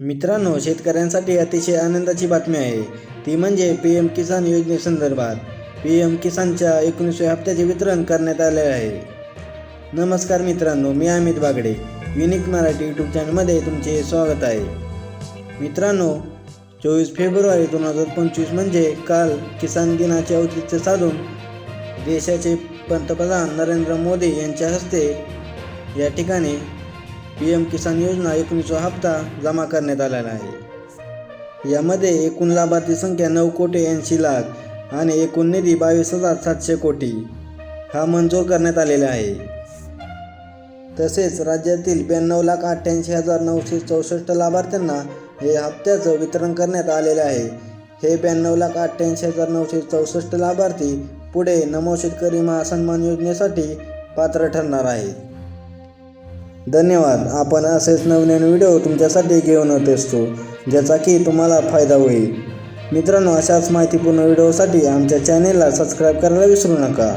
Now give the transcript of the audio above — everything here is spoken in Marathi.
मित्रांनो शेतकऱ्यांसाठी अतिशय आनंदाची बातमी आहे. ती म्हणजे पी एम किसान योजनेसंदर्भात पी एम किसानच्या एकोणीसव्या हप्त्याचे वितरण करण्यात आले आहे. नमस्कार मित्रांनो मी अमित बागडे. युनिक मराठी यूट्यूब चॅनलमध्ये तुमचे स्वागत आहे. मित्रांनो चोवीस फेब्रुवारी दोन हजार पंचवीस म्हणजे काल किसान दिनाचे औचित्य साधून देशाचे पंतप्रधान नरेंद्र मोदी यांच्या हस्ते या ठिकाणी पी एम किसान योजना एकोणीसवा हप्ता जमा करण्यात आलेला आहे. यामध्ये एकूण लाभार्थी संख्या नऊ कोटी ऐंशी लाख आणि एकूण निधी बावीस हजार सातशे कोटी हा मंजूर करण्यात आलेला आहे. तसेच राज्यातील ब्याण्णव लाख अठ्ठ्याऐंशी हजार नऊशे चौसष्ट लाभार्थ्यांना हे हप्त्याचं वितरण करण्यात आलेले आहे. हे ब्याण्णव लाख अठ्ठ्याऐंशी हजार नऊशे चौसष्ट लाभार्थी पुढे नमो शेतकरी महासन्मान योजनेसाठी पात्र ठरणार आहेत. धन्यवाद. आपण असेच नवनवीन व्हिडिओ तुमच्यासाठी घेऊन येत असतो ज्याचा की तुम्हाला फायदा होईल. मित्रांनो अशाच माहितीपूर्ण व्हिडिओसाठी आमच्या चॅनेलला सबस्क्राईब करायला विसरू नका.